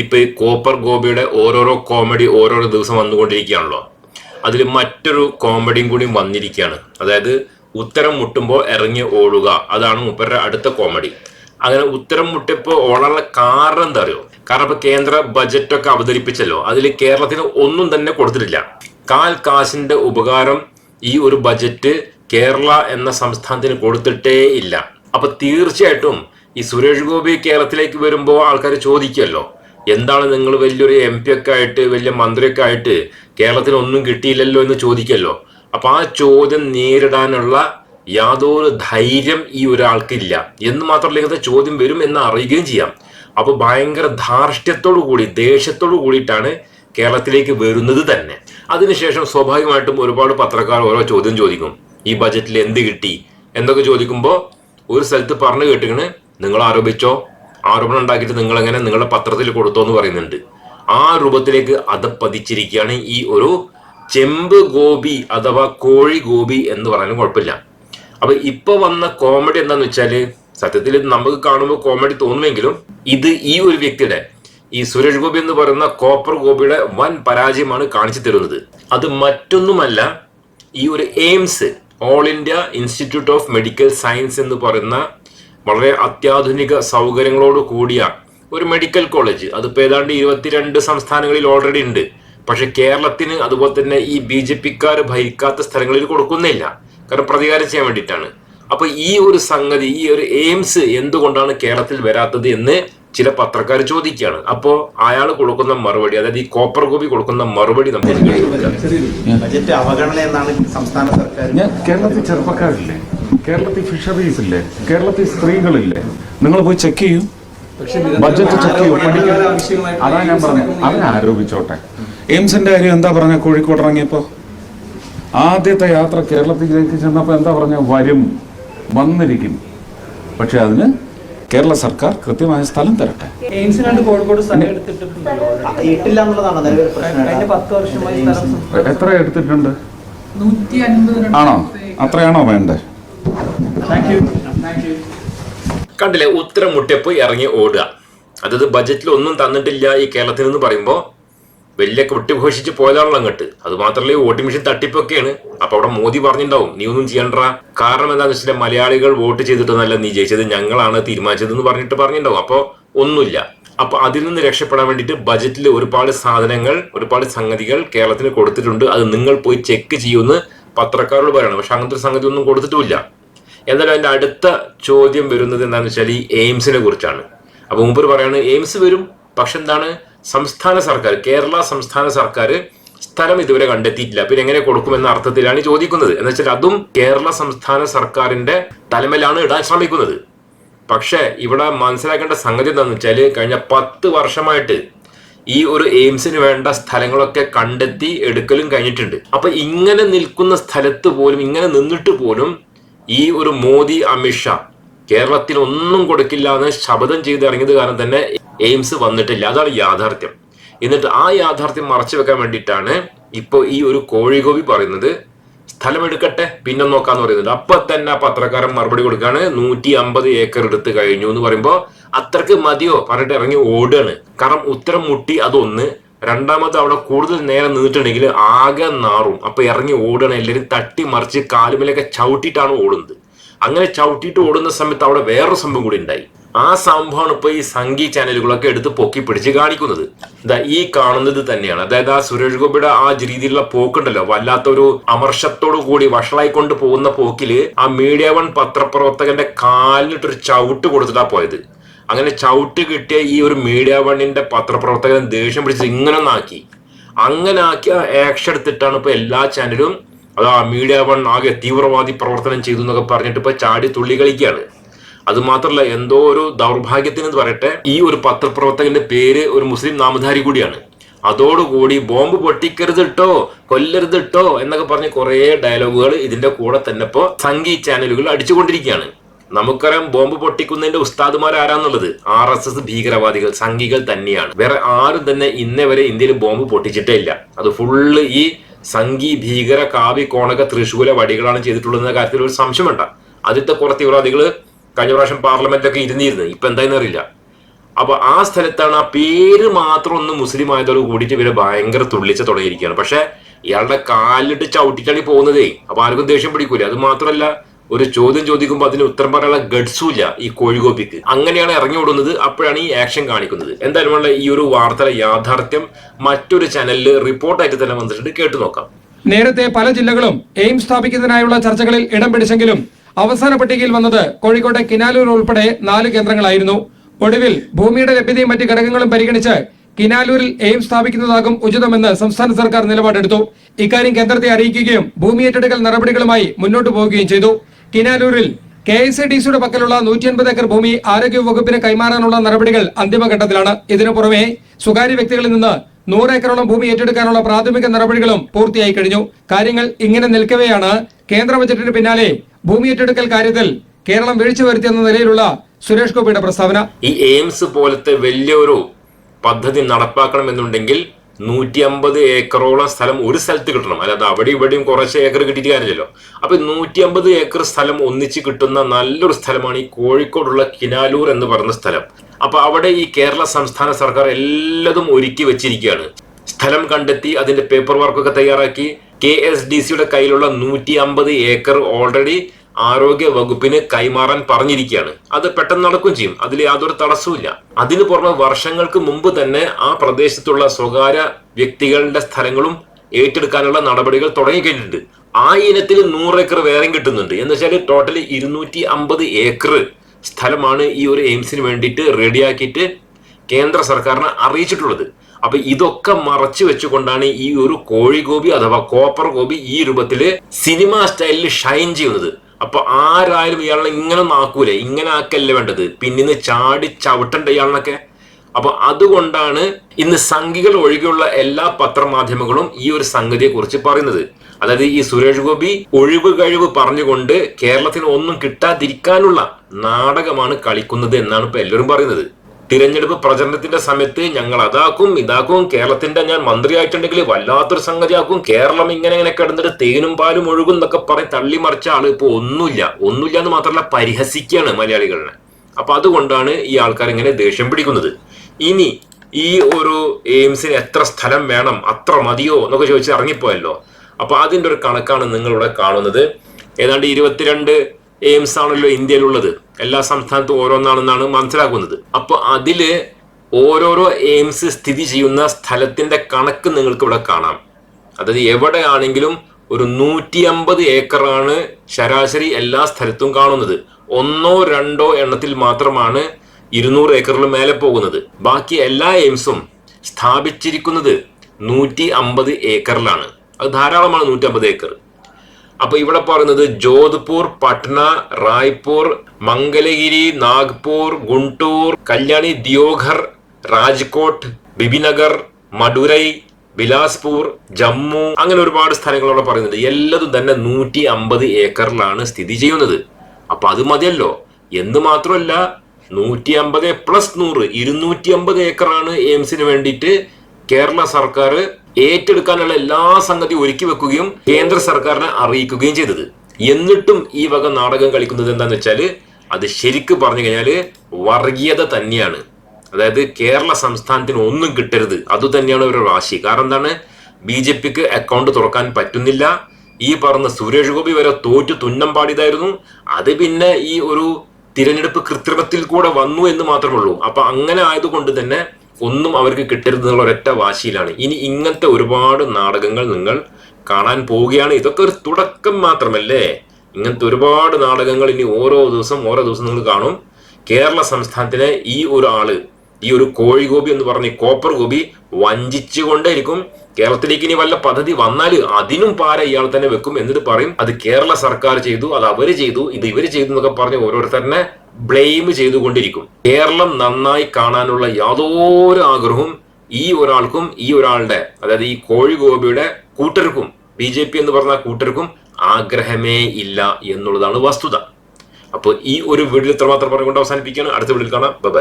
ഇപ്പൊ ഈ കോപ്പർ ഗോപിയുടെ ഓരോരോ കോമഡി ഓരോരോ ദിവസം വന്നുകൊണ്ടിരിക്കുകയാണല്ലോ. അതിൽ മറ്റൊരു കോമഡിയും കൂടി വന്നിരിക്കുകയാണ്. അതായത് ഉത്തരം മുട്ടുമ്പോൾ ഇറങ്ങി ഓടുക. അതാണ് മൂപ്പരുടെ അടുത്ത കോമഡി. അങ്ങനെ ഉത്തരം മുട്ടിയപ്പോൾ ഓടാനുള്ള കാരണം എന്താ അറിയോ? കാരണം ഇപ്പൊ കേന്ദ്ര ബജറ്റ് ഒക്കെ അവതരിപ്പിച്ചല്ലോ. അതിൽ കേരളത്തിന് ഒന്നും തന്നെ കൊടുത്തിട്ടില്ല. കാൽ കാശിന്റെ ഉപകാരം ഈ ഒരു ബജറ്റ് കേരള എന്ന സംസ്ഥാനത്തിന് കൊടുത്തിട്ടേ ഇല്ല. അപ്പൊ തീർച്ചയായിട്ടും ഈ സുരേഷ് ഗോപി കേരളത്തിലേക്ക് വരുമ്പോൾ ആൾക്കാർ ചോദിക്കുമല്ലോ എന്താണ് നിങ്ങൾ വലിയൊരു എം പി ഒക്കെ ആയിട്ട് വലിയ മന്ത്രിയൊക്കെ ആയിട്ട് കേരളത്തിന് ഒന്നും കിട്ടിയില്ലല്ലോ എന്ന് ചോദിക്കല്ലോ? അപ്പൊ ആ ചോദ്യം നേരിടാനുള്ള യാതൊരു ധൈര്യം ഈ ഒരാൾക്കില്ല എന്ന് മാത്രമല്ല ഇങ്ങനത്തെ ചോദ്യം വരും എന്ന് അറിയുകയും ചെയ്യാം. അപ്പൊ ഭയങ്കര ധാർഷ്ട്യത്തോടു കൂടി ദേഷ്യത്തോടു കൂടിയിട്ടാണ് കേരളത്തിലേക്ക് വരുന്നത് തന്നെ. അതിനുശേഷം സ്വാഭാവികമായിട്ടും ഒരുപാട് പത്രക്കാർ ഓരോ ചോദ്യം ചോദിക്കും. ഈ ബജറ്റിൽ എന്ത് കിട്ടി? എന്തൊക്കെ ചോദിക്കുമ്പോൾ ഒരു സ്ഥലത്ത് പറഞ്ഞു കേട്ടിക്കണ് നിങ്ങൾ ആരോപിച്ചോ? ആരോപണം ഉണ്ടാക്കിയിട്ട് നിങ്ങൾ എങ്ങനെ നിങ്ങളുടെ പത്രത്തിൽ കൊടുത്തോ എന്ന് പറയുന്നുണ്ട്. ആ രൂപത്തിലേക്ക് അതപ്പതിച്ചിരിക്കുകയാണ് ഈ ഒരു ചെമ്പ് ഗോപി അഥവാ കോഴി ഗോപി എന്ന് പറയാനും കുഴപ്പമില്ല. അപ്പൊ ഇപ്പൊ വന്ന കോമഡി എന്താന്ന് വെച്ചാൽ സത്യത്തിൽ നമുക്ക് കാണുമ്പോൾ കോമഡി തോന്നുമെങ്കിലും ഇത് ഈ ഒരു വ്യക്തിയുടെ ഈ സുരേഷ് ഗോപി എന്ന് പറയുന്ന കോപ്പർ ഗോപിയുടെ വൻ പരാജയമാണ് കാണിച്ചു തരുന്നത്. അത് മറ്റൊന്നുമല്ല ഈ ഒരു AIIMS all India institute of medical science എന്ന് പറയുന്ന വളരെ അത്യാധുനിക സൗകര്യങ്ങളോട് കൂടിയ ഒരു മെഡിക്കൽ കോളേജ് അതിപ്പോൾ ഏതാണ്ട് ഇരുപത്തിരണ്ട് സംസ്ഥാനങ്ങളിൽ ഓൾറെഡി ഉണ്ട്. പക്ഷെ കേരളത്തിന് അതുപോലെ തന്നെ ഈ ബി ജെ പിക്കാർ ഭരിക്കാത്ത സ്ഥലങ്ങളിൽ കൊടുക്കുന്നില്ല. കാരണം പ്രതികാരം ചെയ്യാൻ വേണ്ടിയിട്ടാണ്. അപ്പൊ ഈ ഒരു സംഗതി ഈ ഒരു എയിംസ് എന്തുകൊണ്ടാണ് കേരളത്തിൽ വരാത്തത് എന്ന് ചില പത്രക്കാർ ചോദിക്കുകയാണ്. അപ്പോൾ അയാൾ കൊടുക്കുന്ന മറുപടി അതായത് ഈ കോപ്പർ ഗോപി കൊടുക്കുന്ന മറുപടി നമുക്ക്. ബജറ്റ് അവഗണന എന്നാണ് സംസ്ഥാന സർക്കാർ കേരളത്തിൽ ചെറുപ്പക്കാരില്ലേ? കേരളത്തിൽ ഫിഷറീസ് ഇല്ലേ? കേരളത്തിൽ സ്ത്രീകളില്ലേ? നിങ്ങൾ പോയി ചെക്ക് ചെയ്യൂ. ബഡ്ജറ്റ് ചെക്ക് ചെയ്യൂ പഠിക്കൂ. അതാ ഞാൻ പറഞ്ഞു അവൻ ആരോപിച്ചോട്ടെ. എയിംസിന്റെ കാര്യം എന്താ പറഞ്ഞ കോഴിക്കോട് ഇറങ്ങിയപ്പോ? ആദ്യത്തെ യാത്ര കേരളത്തിലേക്ക് ചെന്നപ്പോ എന്താ പറഞ്ഞ വരും. വന്നിരിക്കും. പക്ഷെ അതിന് കേരള സർക്കാർ കൃത്യമായ സ്ഥലം തരട്ടെ. എത്ര എടുത്തിട്ടുണ്ട്? ആണോ? അത്രയാണോ വേണ്ടേ കണ്ടില്ലേ? ഉത്തരം മുട്ടിയപ്പോൾ ഇറങ്ങി ഓടുക. അതായത് ബജറ്റിൽ ഒന്നും തന്നിട്ടില്ല ഈ കേരളത്തിൽ എന്ന് പറയുമ്പോൾ വലിയ കുട്ടിഘോഷിച്ച് പോയതാണല്ലോ അങ്ങോട്ട്. അത് മാത്രമല്ല ഈ വോട്ടിംഗ് മെഷീൻ തട്ടിപ്പൊക്കെയാണ്. അപ്പൊ അവിടെ മോദി പറഞ്ഞിട്ടുണ്ടാവും നീ ഒന്നും ചെയ്യണ്ട. കാരണം എന്താണെന്ന് വെച്ചാൽ മലയാളികൾ വോട്ട് ചെയ്തിട്ടൊന്നല്ല നീ ജയിച്ചത് ഞങ്ങളാണ് തീരുമാനിച്ചത് എന്ന് പറഞ്ഞിട്ട് പറഞ്ഞിട്ടുണ്ടാവും അപ്പോൾ ഒന്നുമില്ല. അപ്പൊ അതിൽ നിന്ന് രക്ഷപ്പെടാൻ വേണ്ടിയിട്ട് ബജറ്റിൽ ഒരുപാട് സാധനങ്ങൾ ഒരുപാട് സംഗതികൾ കേരളത്തിന് കൊടുത്തിട്ടുണ്ട്. അത് നിങ്ങൾ പോയി ചെക്ക് ചെയ്യുമെന്ന് പത്രക്കാരോട് പറയണം. പക്ഷെ അങ്ങനത്തെ ഒരു സംഗതി ഒന്നും കൊടുത്തിട്ടുമില്ല. എന്നാലും അതിന്റെ അടുത്ത ചോദ്യം വരുന്നത് എന്താണെന്ന് വെച്ചാൽ ഈ എയിംസിനെ കുറിച്ചാണ്. അപ്പോൾ മുമ്പ് പറയാണ് എയിംസ് വരും പക്ഷെ എന്താണ്? സംസ്ഥാന സർക്കാർ കേരള സംസ്ഥാന സർക്കാർ സ്ഥലം ഇതുവരെ കണ്ടെത്തിയിട്ടില്ല. പിന്നെ എങ്ങനെ കൊടുക്കുമെന്ന അർത്ഥത്തിലാണ് ചോദിക്കുന്നത്. എന്ന് വെച്ചാൽ അതും കേരള സംസ്ഥാന സർക്കാരിന്റെ തലമേലാണ് ഇടാൻ ശ്രമിക്കുന്നത്. പക്ഷേ ഇവിടെ മനസ്സിലാക്കേണ്ട സംഗതി എന്താണെന്ന് വെച്ചാൽ കഴിഞ്ഞ പത്ത് വർഷമായിട്ട് ഈ ഒരു എയിംസിന് വേണ്ട സ്ഥലങ്ങളൊക്കെ കണ്ടെത്തി എടുക്കലും കഴിഞ്ഞിട്ടുണ്ട്. അപ്പൊ ഇങ്ങനെ നിൽക്കുന്ന സ്ഥലത്ത് പോലും ഇങ്ങനെ നിന്നിട്ട് പോലും ഈ ഒരു മോദി അമിത്ഷാ കേരളത്തിന് ഒന്നും കൊടുക്കില്ല എന്ന് ശബ്ദം ചെയ്ത് ഇറങ്ങിയത് കാരണം തന്നെ എയിംസ് വന്നിട്ടില്ല. അതാണ് യാഥാർത്ഥ്യം. എന്നിട്ട് ആ യാഥാർത്ഥ്യം മറച്ചു വെക്കാൻ വേണ്ടിയിട്ടാണ് ഇപ്പോൾ ഈ ഒരു കോഴികോവി പറയുന്നത്. സ്ഥലമെടുക്കട്ടെ പിന്നെ നോക്കാന്ന് പറയുന്നുണ്ട്. അപ്പൊ തന്നെ പത്രക്കാരൻ മറുപടി കൊടുക്കാണ്. നൂറ്റി അമ്പത് ഏക്കർ എടുത്ത് കഴിഞ്ഞു എന്ന് പറയുമ്പോൾ അത്രയ്ക്ക് മതിയോ? പറഞ്ഞിട്ട് ഇറങ്ങി ഓടുകയാണ്. കാരണം ഉത്തരം മുട്ടി അതൊന്ന്. രണ്ടാമത് അവിടെ കൂടുതൽ നേരം നിന്നിട്ടുണ്ടെങ്കിൽ ആകെ നാറും. അപ്പൊ ഇറങ്ങി ഓടുകയാണ്. എല്ലാവരും തട്ടി മറിച്ച് കാലുമേലൊക്കെ ചവിട്ടിയിട്ടാണ് ഓടുന്നത്. അങ്ങനെ ചവിട്ടിയിട്ട് ഓടുന്ന സമയത്ത് അവിടെ വേറൊരു സംഭവം കൂടി ഉണ്ടായി. ആ സംഭവമാണ് ഇപ്പൊ ഈ സംഗീ ചാനലുകളൊക്കെ എടുത്ത് പൊക്കി പിടിച്ച് കാണിക്കുന്നത്. ഇതാ ഈ കാണുന്നത് തന്നെയാണ്. അതായത് ആ സുരേഷ് ഗോപിയുടെ ആ രീതിയിലുള്ള പോക്കുണ്ടല്ലോ. വല്ലാത്തൊരു അമർഷത്തോടു കൂടി വഷളായിക്കൊണ്ട് പോകുന്ന പോക്കിൽ ആ മീഡിയ വൺ പത്രപ്രവർത്തകന്റെ കാലിനിട്ടൊരു ചവിട്ട് കൊടുത്തിട്ടാ പോയത്. അങ്ങനെ ചവിട്ട് കിട്ടിയ ഈ ഒരു മീഡിയ വണ്ണിന്റെ പത്രപ്രവർത്തകൻ ദേഷ്യം പിടിച്ച് ഇങ്ങനെ ഒന്നാക്കി അങ്ങനെ ആക്കിയ ആക്ഷൻ എടുത്തിട്ടാണ് ഇപ്പൊ എല്ലാ ചാനലും അതാ മീഡിയ വൺ ആകെ തീവ്രവാദി പ്രവർത്തനം ചെയ്തു എന്നൊക്കെ പറഞ്ഞിട്ട് ഇപ്പൊ ചാടി തുള്ളി കളിക്കുകയാണ്. അത് മാത്രല്ല എന്തോ ഒരു ദൗർഭാഗ്യത്തിന് എന്ന് പറയട്ടെ ഈ ഒരു പത്രപ്രവർത്തകന്റെ പേര് ഒരു മുസ്ലിം നാമധാരി കൂടിയാണ്. അതോടുകൂടി ബോംബ് പൊട്ടിക്കരുത് ഇട്ടോ കൊല്ലരുത് ഇട്ടോ എന്നൊക്കെ പറഞ്ഞ് കുറെ ഡയലോഗുകൾ ഇതിന്റെ കൂടെ തന്നെ ഇപ്പോ സംഗീ ചാനലുകൾ അടിച്ചുകൊണ്ടിരിക്കുകയാണ്. നമുക്കറിയാം ബോംബ് പൊട്ടിക്കുന്നതിന്റെ ഉസ്താദുമാർ ആരാന്നുള്ളത്? ആർ എസ് എസ് ഭീകരവാദികൾ സംഘികൾ തന്നെയാണ്. വേറെ ആരും തന്നെ ഇന്നേ വരെ ഇന്ത്യയിൽ ബോംബ് പൊട്ടിച്ചിട്ടേ ഇല്ല. അത് ഫുള്ള് ഈ സംഘി ഭീകര കാവി കോണക തൃശൂല വടികളാണ് ചെയ്തിട്ടുള്ളത് എന്ന കാര്യത്തിൽ ഒരു സംശയം വേണ്ട. ആദ്യത്തെ കുറെ തീവ്രവാദികൾ കഴിഞ്ഞ പ്രാവശ്യം പാർലമെന്റിലൊക്കെ ഇരുന്നിരുന്നത് ഇപ്പൊ എന്തായെന്ന് അറിയില്ല. അപ്പൊ ആ സ്ഥലത്താണ് ആ പേര് മാത്രം ഒന്ന് മുസ്ലിം ആയതോട് കൂടിയിട്ട് ഇവരെ ഭയങ്കര തുള്ളിച്ച തുടങ്ങിയിരിക്കുകയാണ്. പക്ഷെ ഇയാളുടെ കാലിട്ട് ചവിട്ടിച്ചാണ് പോകുന്നതേ. അപ്പൊ ആർക്കും ദേഷ്യം പിടിക്കൂല. അത് മാത്രമല്ല ഒരു ചോദ്യം ചോദിക്കുമ്പോൾ അതിന് ഉത്തരം പറയാനുള്ള ഗഡ്സും ഇല്ല ഈ കോഴികോപ്പിക്ക് അങ്ങനെയാണ് ഇറങ്ങി ഓടുന്നത്. അപ്പോഴാണ് ഈ ആക്ഷൻ കാണിക്കുന്നത്. എന്തായാലും ഉള്ള ഈ ഒരു വാർത്തയുടെ യാഥാർത്ഥ്യം മറ്റൊരു ചാനലിൽ റിപ്പോർട്ടായിട്ട് തന്നെ വന്നിട്ടുണ്ട്. കേട്ടു നോക്കാം. നേരത്തെ പല ജില്ലകളും എയിംസ് സ്ഥാപിക്കുന്നതിനായുള്ള ചർച്ചകളിൽ ഇടം പിടിച്ചെങ്കിലും അവസാന പട്ടികയിൽ വന്നത് കോഴിക്കോട്ടെ കിനാലൂർ ഉൾപ്പെടെ നാല് കേന്ദ്രങ്ങളായിരുന്നു. ഒടുവിൽ ഭൂമിയുടെ ലഭ്യതയും മറ്റ് ഘടകങ്ങളും പരിഗണിച്ച് കിനാലൂരിൽ എയിംസ് സ്ഥാപിക്കുന്നതാകും ഉചിതമെന്ന് സംസ്ഥാന സർക്കാർ നിലപാടെടുത്തു. ഇക്കാര്യം കേന്ദ്രത്തെ അറിയിക്കുകയും ഭൂമി ഏറ്റെടുക്കൽ നടപടികളുമായി മുന്നോട്ടു പോവുകയും ചെയ്തു. കിനാലൂരിൽ കെ എസ് ഐ ഡി സിയുടെ പക്കലുള്ള നൂറ്റി അൻപത് ഏക്കർ ഭൂമി ആരോഗ്യ വകുപ്പിന് കൈമാറാനുള്ള നടപടികൾ അന്തിമഘട്ടത്തിലാണ്. ഇതിനു പുറമെ സ്വകാര്യ വ്യക്തികളിൽ നിന്ന് നൂറ് ഏക്കറോളം ഭൂമി ഏറ്റെടുക്കാനുള്ള പ്രാഥമിക നടപടികളും പൂർത്തിയായി കഴിഞ്ഞു. കാര്യങ്ങൾ ഇങ്ങനെ നിൽക്കവെയാണ് കേന്ദ്ര ബജറ്റിന് പിന്നാലെ ഭൂമി ഏറ്റെടുക്കൽ കാര്യത്തിൽ കേരളം വീഴ്ച വരുത്തിയെന്ന നിലയിലുള്ള സുരേഷ് ഗോപിയുടെ പ്രസ്താവന. ഈ എയിംസ് പോലത്തെ വലിയൊരു പദ്ധതി നടപ്പാക്കണമെന്നുണ്ടെങ്കിൽ നൂറ്റി അമ്പത് ഏക്കറോളം സ്ഥലം ഒരു സ്ഥലത്ത് കിട്ടണം. അല്ലാതെ അവിടെ ഇവിടെയും കുറച്ച് ഏക്കർ കിട്ടിയിട്ട് കാര്യമില്ലല്ലോ. അപ്പൊ നൂറ്റി അമ്പത് ഏക്കർ സ്ഥലം ഒന്നിച്ച് കിട്ടുന്ന നല്ലൊരു സ്ഥലമാണ് ഈ കോഴിക്കോടുള്ള കിനാലൂർ എന്ന് പറയുന്ന സ്ഥലം. അപ്പൊ അവിടെ ഈ കേരള സംസ്ഥാന സർക്കാർ എല്ലാതും ഒരുക്കി വെച്ചിരിക്കുകയാണ്. സ്ഥലം കണ്ടെത്തി അതിന്റെ പേപ്പർ വർക്കൊക്കെ തയ്യാറാക്കി കെ എസ് ഡി സിയുടെ കയ്യിലുള്ള നൂറ്റി അമ്പത് ഏക്കർ ഓൾറെഡി ആരോഗ്യ വകുപ്പിന് കൈമാറാൻ പറഞ്ഞിരിക്കുകയാണ്. അത് പെട്ടെന്ന് നടക്കുകയും ചെയ്യും. അതിൽ യാതൊരു തടസ്സവുമില്ല അതിനു പുറമെ വർഷങ്ങൾക്ക് മുമ്പ് തന്നെ ആ പ്രദേശത്തുള്ള സ്വകാര്യ വ്യക്തികളുടെ സ്ഥലങ്ങളും ഏറ്റെടുക്കാനുള്ള നടപടികൾ തുടങ്ങിക്കഴിഞ്ഞിട്ടുണ്ട്. ആ ഇനത്തിൽ നൂറ് ഏക്കർ വേറെ കിട്ടുന്നുണ്ട്. എന്ന് വെച്ചാൽ ടോട്ടൽ ഇരുന്നൂറ്റി അമ്പത് ഏക്കർ സ്ഥലമാണ് ഈ ഒരു എയിംസിന് വേണ്ടിയിട്ട് റെഡിയാക്കിയിട്ട് കേന്ദ്ര സർക്കാരിനെ അറിയിച്ചിട്ടുള്ളത്. അപ്പൊ ഇതൊക്കെ മറച്ചു വെച്ചുകൊണ്ടാണ് ഈ ഒരു കോഴി ഗോപി അഥവാ കോപ്പർ ഗോപി ഈ രൂപത്തിൽ സിനിമ സ്റ്റൈലിൽ ഷൈൻ ചെയ്യുന്നത്. അപ്പൊ ആരായാലും ഇയാളെ ഇങ്ങനെ ആക്കൂലേ ഇങ്ങനെ ആക്കല്ലേ വേണ്ടത്? പിന്നിന്ന് ചാടി ചവിട്ടണ്ട ഇയാളിനൊക്കെ. അപ്പൊ അതുകൊണ്ടാണ് ഇന്ന് സംഘികൾ ഒഴികെയുള്ള എല്ലാ പത്രമാധ്യമങ്ങളും ഈ ഒരു സംഗതിയെ കുറിച്ച് പറയുന്നത്. അതായത് ഈ സുരേഷ് ഗോപി ഒഴിവ് കഴിവ് പറഞ്ഞുകൊണ്ട് കേരളത്തിന് ഒന്നും കിട്ടാതിരിക്കാനുള്ള നാടകമാണ് കളിക്കുന്നത് എന്നാണ് ഇപ്പൊ എല്ലാവരും പറയുന്നത്. തിരഞ്ഞെടുപ്പ് പ്രചരണത്തിന്റെ സമയത്ത് ഞങ്ങൾ അതാക്കും ഇതാക്കും കേരളത്തിന്റെ ഞാൻ മന്ത്രിയായിട്ടുണ്ടെങ്കിൽ വല്ലാത്തൊരു സംഗതിയാക്കും. കേരളം ഇങ്ങനെ ഇങ്ങനെ കിടന്നിട്ട് തേനും പാലും ഒഴുകും എന്നൊക്കെ പറഞ്ഞ് തള്ളിമറിച്ച ആൾ ഇപ്പൊ ഒന്നുമില്ല. ഒന്നുമില്ല എന്ന് മാത്രമല്ല പരിഹസിക്കുകയാണ് മലയാളികളെ. അപ്പൊ അതുകൊണ്ടാണ് ഈ ആൾക്കാർ ഇങ്ങനെ ദേഷ്യം പിടിക്കുന്നത്. ഇനി ഈ ഒരു എയിംസിന് എത്ര സ്ഥലം വേണം അത്ര മതിയോ എന്നൊക്കെ ചോദിച്ച് ഇറങ്ങിപ്പോയല്ലോ. അപ്പൊ അതിന്റെ ഒരു കണക്കാണ് നിങ്ങളിവിടെ കാണുന്നത്. ഏതാണ്ട് ഇരുപത്തിരണ്ട് എയിംസ് ആണല്ലോ ഇന്ത്യയിലുള്ളത്. എല്ലാ സംസ്ഥാനത്തും ഓരോന്നാണെന്നാണ് മനസ്സിലാക്കുന്നത്. അപ്പോൾ അതിൽ ഓരോരോ എയിംസ് സ്ഥിതി ചെയ്യുന്ന സ്ഥലത്തിന്റെ കണക്ക് നിങ്ങൾക്ക് ഇവിടെ കാണാം. അതായത് എവിടെയാണെങ്കിലും ഒരു നൂറ്റി അമ്പത് ഏക്കറാണ് ശരാശരി എല്ലാ സ്ഥലത്തും കാണുന്നത്. ഒന്നോ രണ്ടോ എണ്ണത്തിൽ മാത്രമാണ് ഇരുന്നൂറ് ഏക്കറിൽ മേലെ പോകുന്നത്. ബാക്കി എല്ലാ എയിംസും സ്ഥാപിച്ചിരിക്കുന്നത് നൂറ്റി അമ്പത് ഏക്കറിലാണ്. അത് ധാരാളമാണ് നൂറ്റി അമ്പത് ഏക്കർ. അപ്പൊ ഇവിടെ പറയുന്നത് ജോധ്പൂർ പട്ന റായ്പൂർ മംഗലഗിരി നാഗ്പൂർ ഗുണ്ടൂർ കല്യാണി ദിയോഘർ രാജ്കോട്ട് ബിബിനഗർ മഡുരൈ ബിലാസ്പൂർ ജമ്മു അങ്ങനെ ഒരുപാട് സ്ഥലങ്ങളോടെ പറയുന്നുണ്ട്. എല്ലതും തന്നെ നൂറ്റി അമ്പത് ഏക്കറിലാണ് സ്ഥിതി ചെയ്യുന്നത്. അപ്പൊ അത് മതിയല്ലോ. എന്ന് മാത്രമല്ല നൂറ്റി അമ്പത് പ്ലസ് നൂറ് ഇരുന്നൂറ്റി അമ്പത് ഏക്കറാണ് എയിംസിന് വേണ്ടിയിട്ട് കേരള സർക്കാർ ഏറ്റെടുക്കാനുള്ള എല്ലാ സംഗതി ഒരുക്കി വെക്കുകയും കേന്ദ്ര സർക്കാരിനെ അറിയിക്കുകയും ചെയ്തത്. എന്നിട്ടും ഈ വക നാടകം കളിക്കുന്നത് എന്താണെന്ന് വെച്ചാൽ അത് ശരിക്ക് പറഞ്ഞു കഴിഞ്ഞാൽ വർഗീയത തന്നെയാണ്. അതായത് കേരള സംസ്ഥാനത്തിന് ഒന്നും കിട്ടരുത്. അതുതന്നെയാണ് ഒരു വാശി. കാരണം എന്താണ്? ബി ജെ പിക്ക് അക്കൗണ്ട് തുറക്കാൻ പറ്റുന്നില്ല. ഈ പറഞ്ഞ സുരേഷ് ഗോപി വരെ തോറ്റു തുന്നം പാടിയതായിരുന്നു. അത് പിന്നെ ഈ ഒരു തിരഞ്ഞെടുപ്പ് കൃത്രിമത്തിൽ കൂടെ വന്നു എന്ന് മാത്രമേ ഉള്ളൂ. അപ്പൊ അങ്ങനെ ആയതുകൊണ്ട് തന്നെ ഒന്നും അവർക്ക് കിട്ടരുതെന്നുള്ള ഒരൊറ്റ വാശിയിലാണ്. ഇനി ഇങ്ങനത്തെ ഒരുപാട് നാടകങ്ങൾ നിങ്ങൾ കാണാൻ പോവുകയാണ്. ഇതൊക്കെ ഒരു തുടക്കം മാത്രമല്ലേ? ഇങ്ങനത്തെ ഒരുപാട് നാടകങ്ങൾ ഇനി ഓരോ ദിവസം ഓരോ ദിവസം നിങ്ങൾ കാണും. കേരള സംസ്ഥാനത്തിലെ ഈ ഒരു ആൾ ഈ ഒരു കോഴി ഗോപി എന്ന് പറഞ്ഞ കോപ്പർ ഗോപി വഞ്ചിച്ചുകൊണ്ടേയിരിക്കും. കേരളത്തിലേക്ക് ഇനി വല്ല പദ്ധതി വന്നാൽ അതിനും പാര ഇയാൾ തന്നെ വെക്കും എന്നിട്ട് പറയും അത് കേരള സർക്കാർ ചെയ്തു അത് അവർ ചെയ്തു ഇത് ഇവർ ചെയ്തു എന്നൊക്കെ പറഞ്ഞ് ഓരോരുത്തരനെ ബ്ലെയിം ചെയ്തുകൊണ്ടിരിക്കും. കേരളം നന്നായി കാണാനുള്ള യാതൊരു ആഗ്രഹവും ഈ ഒരാൾക്കും ഈ ഒരാളുടെ അതായത് ഈ കോഴി ഗോപിയുടെ കൂട്ടർക്കും ബി ജെ പി എന്ന് പറഞ്ഞ കൂട്ടർക്കും ആഗ്രഹമേ ഇല്ല എന്നുള്ളതാണ് വസ്തുത. അപ്പോൾ ഈ ഒരു വീഡിയോ ഇത്രമാത്രം പറഞ്ഞുകൊണ്ട് അവസാനിപ്പിക്കുകയാണ്. അടുത്ത വീഡിയോയിൽ കാണാം. ബൈ.